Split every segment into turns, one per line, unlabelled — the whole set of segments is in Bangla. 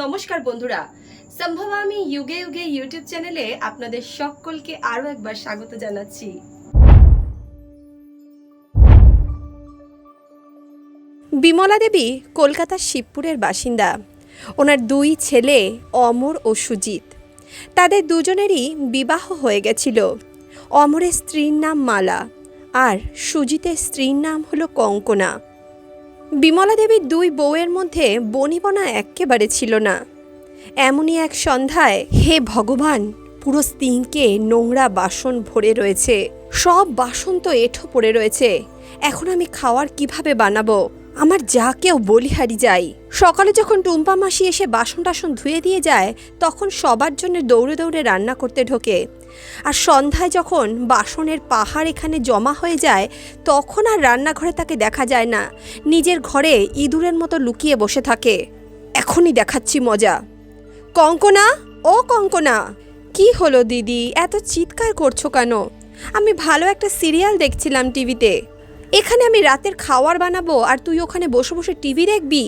নমস্কার বন্ধুরা। সম্ভব আমি যুগে যুগে ইউটিউব চ্যানেলে আপনাদের সকলকে আরও একবার স্বাগত জানাচ্ছি।
বিমলা দেবী কলকাতার শিবপুরের বাসিন্দা। ওনার দুই ছেলে অমর ও সুজিত। তাদের দুজনেরই বিবাহ হয়ে গেছিল। অমরের স্ত্রীর নাম মালা আর সুজিতের স্ত্রীর নাম হলো কঙ্কনা। বিমলা দেবীর দুই বউয়ের মধ্যে বনিবনা একেবারে ছিল না। এমনই এক সন্ধ্যায় হে ভগবান, পুরো স্তিংকে নোংরা বাসন ভরে রয়েছে। সব বাসন তো এঁঠো পড়ে রয়েছে। এখন আমি খাওয়ার কীভাবে বানাবো? আমার যা কেউ বলিহারি যাই সকালে যখন টুম্পা মাসি এসে বাসন টাসন ধুয়ে দিয়ে যায়, তখন সবার জন্য দৌড়ে দৌড়ে রান্না করতে ঢোকে। আর সন্ধ্যায় যখন বাসনের পাহাড় এখানে জমা হয়ে যায়, তখন আর রান্নাঘরে তাকে দেখা যায় না। নিজের ঘরে ইঁদুরের মতো লুকিয়ে বসে থাকে। এখনই দেখাচ্ছি মজা। কঙ্কনা? ও কঙ্কনা! কি হলো দিদি? এত চিৎকার করছ কেন? আমি ভালো একটা সিরিয়াল দেখছিলাম টিভিতে। এখানে আমি রাতের খাওয়ার বানাবো আর তুই ওখানে বসে বসে টিভি দেখবি?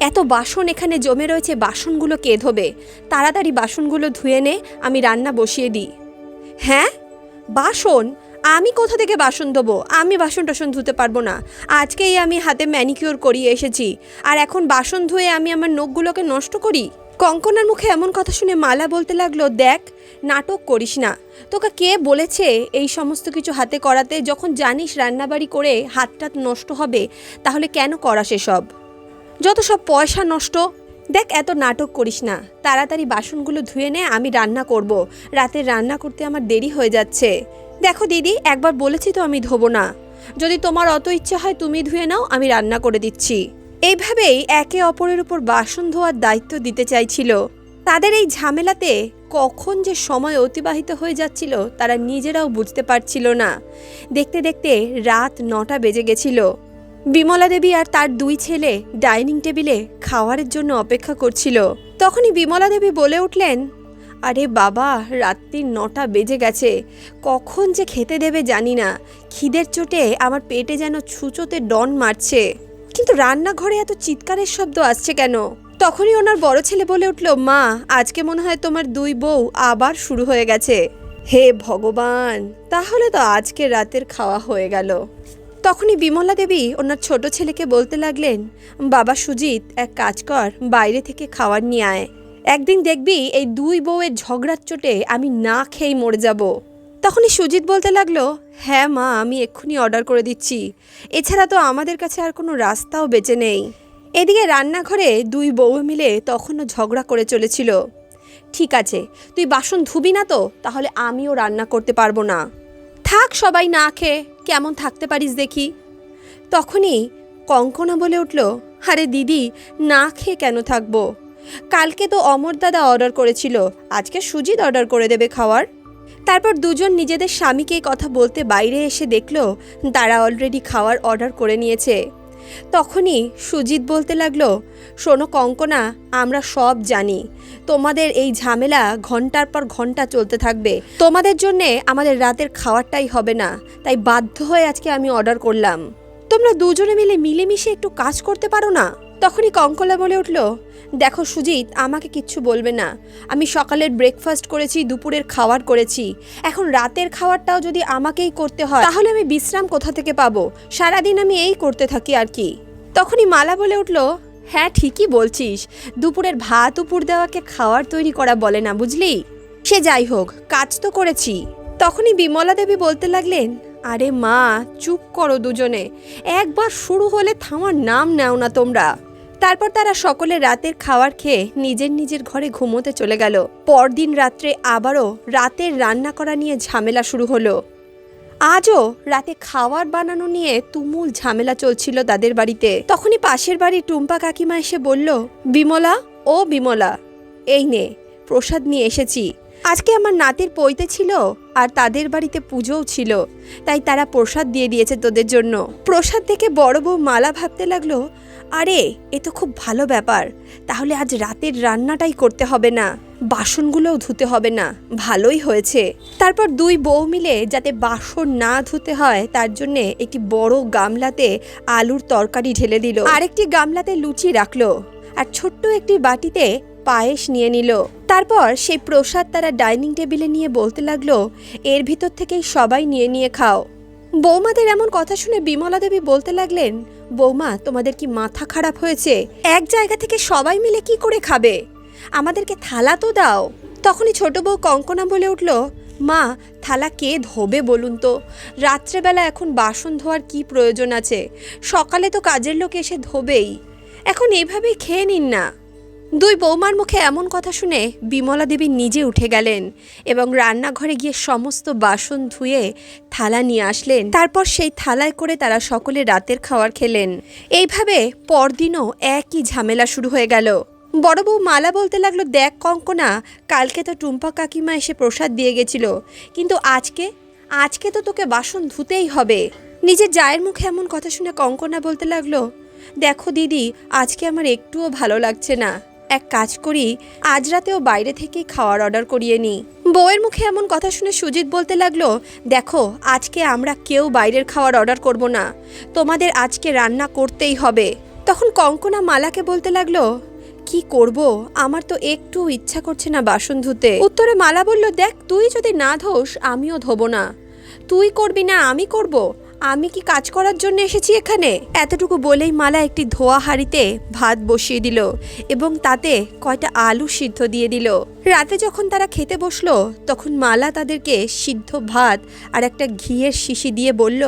এত বাসন এখানে জমে রয়েছে, বাসনগুলো কে ধোবে তাড়াতাড়ি বাসনগুলো ধুয়ে নে, আমি রান্না বসিয়ে দিই। হ্যাঁ? বাসন? আমি কোথা থেকে বাসন ধোবো? আমি বাসন টাসন ধুতে পারব না। আজকেই আমি হাতে ম্যানিকিওর করিয়ে এসেছি। আর এখন বাসন ধুয়ে আমি আমার নখগুলোকে নষ্ট করি? কঙ্কনার মুখে এমন কথা শুনে মালা বলতে লাগল, দেখ নাটক করিস না। তোকে কে বলেছে এই সমস্ত কিছু হাতে করাতে? যখন জানিস রান্নাবাড়ি করে হাতটা নষ্ট হবে, তাহলে কেন করাস এসব? যত সব পয়সা নষ্ট। দেখ, এত নাটক করিস না। তাড়াতাড়ি বাসনগুলো ধুয়ে নে, আমি রান্না করব। রাতে রান্না করতে আমার দেরি হয়ে যাচ্ছে। দেখো দিদি, একবার বলেছি তো আমি ধোবো না। যদি তোমার অত ইচ্ছা হয় তুমি ধুয়ে নাও, আমি রান্না করে দিচ্ছি। এইভাবেই একে অপরের উপর বাসন ধোয়ার দায়িত্ব দিতে চাইছিল। তাদের এই ঝামেলাতে কখন যে সময় অতিবাহিত হয়ে যাচ্ছিল তারা নিজেরাও বুঝতে পারছিল না। দেখতে দেখতে রাত নটা বেজে গেছিল। বিমলা দেবী আর তার দুই ছেলে ডাইনিং টেবিলে খাওয়ারের জন্য অপেক্ষা করছিল। তখনই বিমলা দেবী বলে উঠলেন, আরে বাবা, রাত্রি নটা বেজে গেছে। কখন যে খেতে দেবে জানি না। খিদের চোটে আমার পেটে যেন ছুঁচোতে ডন মারছে। কিন্তু রান্নাঘরে এত চিৎকারের শব্দ আসছে কেন? তখনই ওনার বড় ছেলে বলে উঠল, মা, আজকে মনে হয় তোমার দুই বউ আবার শুরু হয়ে গেছে। হে ভগবান, তাহলে তো আজকে রাতের খাওয়া হয়ে গেল। তখনই বিমলা দেবী ওনার ছোট ছেলেকে বলতে লাগলেন, বাবা সুজিত, এক কাজ কর, বাইরে থেকে খাবার নিয়ে আয়। একদিন দেখবি এই দুই বউয়ের ঝগড়ার চোটে আমি না খেয়েই মরে যাব। তখনই সুজিত বলতে লাগল হ্যাঁ মা, আমি এক্ষুনি অর্ডার করে দিচ্ছি। এছাড়া তো আমাদের কাছে আর কোনো রাস্তাও বেঁচে নেই। এদিকে রান্নাঘরে দুই বউ মিলে তখনও ঝগড়া করে চলেছিল। ঠিক আছে, তুই বাসন ধুবি না তো, তাহলে আমিও রান্না করতে পারব না। থাক সবাই না খেয়ে, কেমন থাকতে পারিস দেখি। তখনই কঙ্কনা বলে উঠল, আরে দিদি, না খেয়ে কেন থাকব? কালকে তো অমর দাদা অর্ডার করেছিল, আজকে সুজিত অর্ডার করে দেবে খাওয়ার। তারপর দুজন নিজেদের স্বামীকে কথা বলতে বাইরে এসে দেখল, তারা অলরেডি খাওয়ার অর্ডার করে নিয়েছে। তখনই সুজিত বলতে লাগল, শোনো কঙ্কনা, আমরা সব জানি। তোমাদের এই ঝামেলা ঘণ্টার পর ঘণ্টা চলতে থাকবে। তোমাদের জন্যে আমাদের রাতের খাওয়ারটাই হবে না। তাই বাধ্য হয়ে আজকে আমি অর্ডার করলাম। তোমরা দুজনে মিলে মিলেমিশে একটু কাজ করতে পারো না? তখনই কঙ্কলা বলে উঠল, দেখো সুজিত, আমাকে কিচ্ছু বলবে না। আমি সকালের ব্রেকফাস্ট করেছি, দুপুরের খাওয়ার করেছি। এখন রাতের খাওয়ারটাও যদি আমাকেই করতে হয়, তাহলে আমি বিশ্রাম কোথা থেকে পাবো? সারাদিন আমি এই করতে থাকি আর কি। তখনই মালা বলে উঠল হ্যাঁ ঠিকই বলছিস। দুপুরের ভাত উপর দেওয়াকে খাওয়ার তৈরি করা বলে না, বুঝলি? সে যাই হোক, কাজ তো করেছি। তখনই বিমলা দেবী বলতে লাগলেন আরে মা, চুপ করো দুজনে। একবার শুরু হলে থামার নাম নাও না তোমরা। তারপর তারা সকলে রাতের খাওয়ার খেয়ে নিজের নিজের ঘরে ঘুমোতে চলে গেল। পরদিন রাত্রে আবারও রাতের রান্না করা নিয়ে ঝামেলা শুরু হলো। আজও রাতে খাবার বানানো নিয়ে তুমুল ঝামেলা চলছিল তাদের বাড়িতে। তখনই পাশের বাড়ি টুম্পা কাকিমা এসে বলল, বিমলা, ও বিমলা, এই নে, প্রসাদ নিয়ে এসেছি। আজকে আমার নাতির পৈতে ছিল আর তাদের বাড়িতে পুজোও ছিল। তাই তারা প্রসাদ দিয়ে দিয়েছে তোদের জন্য। প্রসাদ দেখে বড় বউ মালা ভাবতে লাগল, আরে, এ তো খুব ভালো ব্যাপার। তাহলে আজ রাতের রান্নাটাই করতে হবে না। বাসনগুলোও ধুতে হবে না। ভালোই হয়েছে। তারপর দুই বউ মিলে যাতে বাসন না ধুতে হয়, তার জন্য একটি বড় গামলাতে আলুর তরকারি ঢেলে দিল। আরেকটি গামলাতে লুচি রাখল। আর ছোট্ট একটি বাটিতে পায়েস নিয়ে নিল। তারপর সেই প্রসাদ তারা ডাইনিং টেবিলে নিয়ে বলতে লাগল, এর ভিতর থেকেই সবাই নিয়ে নিয়ে খাও। বৌমাদের এমন কথা শুনে বিমলা দেবী বলতে লাগলেন, বৌমা, তোমাদের কি মাথা খারাপ হয়েছে? এক জায়গা থেকে সবাই মিলে কি করে খাবে? আমাদেরকে থালা তো দাও। তখনই ছোট বউ কঙ্কনা বলে উঠল, মা, থালা কে ধোবে বলুন তো? রাত্রেবেলা এখন বাসন ধোয়ার কি প্রয়োজন আছে? সকালে তো কাজের লোক এসে ধোবেই। এখন এভাবেই খেয়ে নিন না। দুই বৌমার মুখে এমন কথা শুনে বিমলা দেবী নিজে উঠে গেলেন এবং রান্নাঘরে গিয়ে সমস্ত বাসন ধুয়ে থালা নিয়ে আসলেন। তারপর সেই থালায় করে তারা সকলে রাতের খাওয়ার খেলেন। এইভাবে পরদিনও একই ঝামেলা শুরু হয়ে গেল। বড় বউ মালা বলতে লাগল, দেখ কঙ্কনা, কালকে তো টুম্পা কাকিমা এসে প্রসাদ দিয়ে গেছিল। কিন্তু আজকে আজকে তো তোকে বাসন ধুতেই হবে। নিজের জায়ের মুখে এমন কথা শুনে কঙ্কনা বলতে লাগল, দেখো দিদি, আজকে আমার একটুও ভালো লাগছে না। এক কাজ করি, আজ রাতেও বাইরে থেকেই খাওয়ার অর্ডার করিয়ে নিই। বউয়ের মুখে এমন কথা শুনে সুজিত বলতে লাগল, দেখো, আজকে আমরা কেউ বাইরের খাওয়ার অর্ডার করব না। তোমাদের আজকে রান্না করতেই হবে। তখন কঙ্কনা মালাকে বলতে লাগল, কি করব? আমার তো একটু ইচ্ছা করছে না বাসন ধুতে। উত্তরে মালা বলল, দেখ, তুই যদি না ধোস, আমিও ধোবো না। তুই করবি না, আমি করব। আমি কি কাজ করার জন্য এসেছি এখানে? এতটুকু বলেই মালা একটি ধোয়া হাঁড়িতে ভাত বসিয়ে দিল এবং তাতে কয়টা আলু সিদ্ধ দিয়ে দিল। রাতে যখন তারা খেতে বসল, তখন মালা তাদেরকে সিদ্ধ ভাত আর একটা ঘিয়ের শিশি দিয়ে বলল,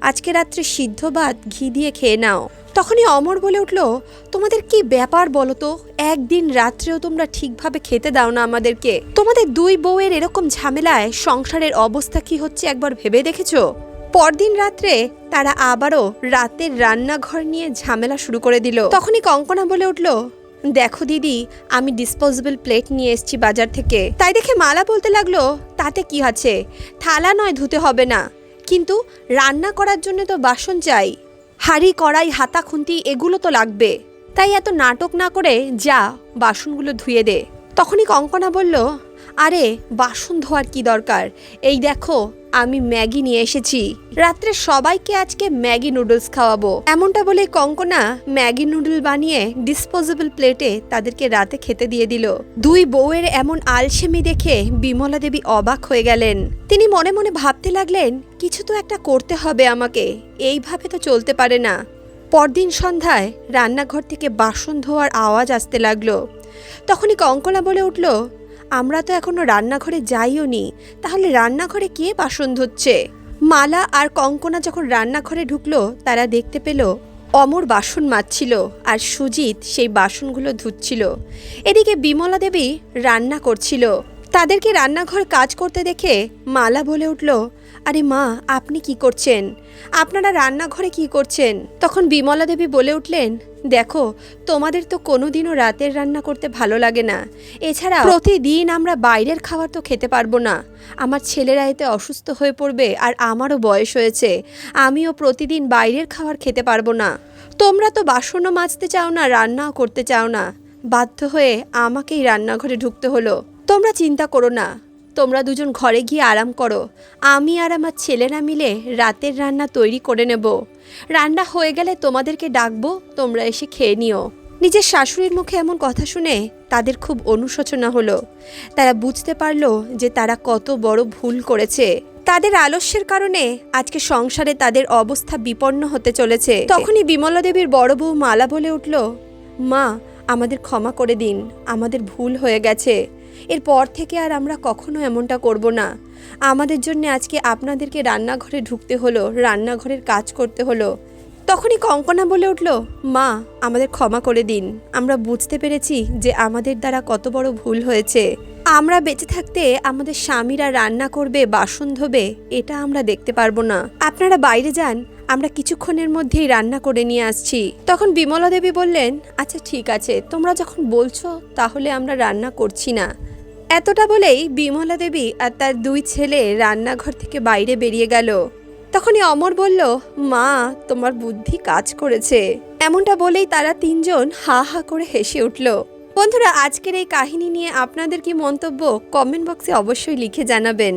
আজকে রাত্রে সিদ্ধ ভাত ঘি দিয়ে খেয়ে নাও। তখনই অমর বলে উঠল, তোমাদের কি ব্যাপার বলো তো? একদিন রাত্রেও তোমরা ঠিকভাবে খেতে দাও না আমাদেরকে। তোমাদের দুই বউয়ের এরকম ঝামেলায় সংসারের অবস্থা কি হচ্ছে একবার ভেবে দেখেছ? পরদিন রাত্রে তারা আবারও রাতের রান্নাঘর নিয়ে ঝামেলা শুরু করে দিল। তখনই কঙ্কনা বলে উঠল, দেখো দিদি, আমি ডিসপোজেবল প্লেট নিয়ে এসেছি বাজার থেকে। তাই দেখে মালা বলতে লাগল, তাতে কি আছে? থালা নয়, ধুতে হবে না। কিন্তু রান্না করার জন্য তো বাসন চাই। হাঁড়ি, কড়াই, হাতা, খুন্তি, এগুলো তো লাগবে। তাই এত নাটক না করে যা, বাসনগুলো ধুয়ে দে। তখনই কঙ্কনা বলল আরে, বাসন ধোয়ার কি দরকার? এই দেখো, আমি ম্যাগি নিয়ে এসেছি। রাত্রে সবাইকে আজকে ম্যাগি নুডলস খাওয়াবো। এমনটা বলে কঙ্কনা ম্যাগি নুডল বানিয়ে ডিসপোজেবল প্লেটে তাদেরকে রাতে খেতে দিয়ে দিল। দুই বউয়ের এমন আলসেমি দেখে বিমলা দেবী অবাক হয়ে গেলেন। তিনি মনে মনে ভাবতে লাগলেন, কিছু তো একটা করতে হবে আমাকে। এইভাবে তো চলতে পারে না। পরদিন সন্ধ্যায় রান্নাঘর থেকে বাসন ধোয়ার আওয়াজ আসতে লাগল। তখনই কঙ্কনা বলে উঠল আমরা তো এখনও রান্নাঘরে যাইও নি। তাহলে রান্নাঘরে কে বাসন ধুচ্ছে? মালা আর কঙ্কনা যখন রান্নাঘরে ঢুকলো, তারা দেখতে পেল অমর বাসন মাজছিল আর সুজিত সেই বাসনগুলো ধুচ্ছিল। এদিকে বিমলা দেবী রান্না করছিল। তাদেরকে রান্নাঘর কাজ করতে দেখে মালা বলে উঠল আরে মা, আপনি কি করছেন? আপনারা রান্নাঘরে কি করছেন? তখন বিমলা দেবী বলে উঠলেন, দেখো, তোমাদের তো কোনোদিনও রাতের রান্না করতে ভালো লাগে না। এছাড়া প্রতিদিন আমরা বাইরের খাবার তো খেতে পারব না। আমার ছেলেরা এতে অসুস্থ হয়ে পড়বে আর আমারও বয়স হয়েছে। আমিও প্রতিদিন বাইরের খাবার খেতে পারব না। তোমরা তো বাসনও মাজতে চাও না, রান্নাও করতে চাও না। বাধ্য হয়ে আমাকেই রান্নাঘরে ঢুকতে হলো। তোমরা চিন্তা করো না। তোমরা দুজন ঘরে গিয়ে আরাম করো। আমি আর আমার ছেলেরা মিলে রাতের রান্না তৈরি করে নেব। রান্না হয়ে গেলে তোমাদেরকে ডাকবো, তোমরা এসে খেয়ে নিও। নিজের শাশুড়ির মুখে এমন কথা শুনে তাদের খুব অনুশোচনা হলো। তারা বুঝতে পারল যে তারা কত বড় ভুল করেছে। তাদের আলস্যের কারণে আজকে সংসারে তাদের অবস্থা বিপন্ন হতে চলেছে। তখনই বিমলা দেবীর বড় বউ মালা বলে উঠল, মা, আমাদের ক্ষমা করে দিন, আমাদের ভুল হয়ে গেছে। এরপর থেকে আর আমরা কখনো এমনটা করব না। আমাদের জন্য আজকে আপনাদেরকে রান্নাঘরে ঢুকতে হলো, রান্নাঘরের কাজ করতে হলো। তখনই কঙ্কনা বলে উঠল, মা, আমাদের ক্ষমা করে দিন। আমরা বুঝতে পেরেছি যে আমাদের দ্বারা কত বড় ভুল হয়েছে। আমরা বেঁচে থাকতে আমাদের স্বামীরা রান্না করবে, বাসন ধোবে, এটা আমরা দেখতে পারব না। আপনারা বাইরে যান, আমরা কিছুক্ষণের মধ্যেই রান্না করে নিয়ে আসছি। তখন বিমলা দেবী বললেন আচ্ছা ঠিক আছে। তোমরা যখন বলছো, তাহলে আমরা রান্না করছি না। এতটা বলেই বিমলা দেবী আর তার দুই ছেলে রান্নাঘর থেকে বাইরে বেরিয়ে গেল। তখনই অমর বলল, মা, তোমার বুদ্ধি কাজ করেছে। এমনটা বলেই তারা তিনজন হা হা করে হেসে উঠল। বন্ধুরা, আজকের এই কাহিনী নিয়ে আপনাদের কি মন্তব্য কমেন্ট বক্সে অবশ্যই লিখে জানাবেন।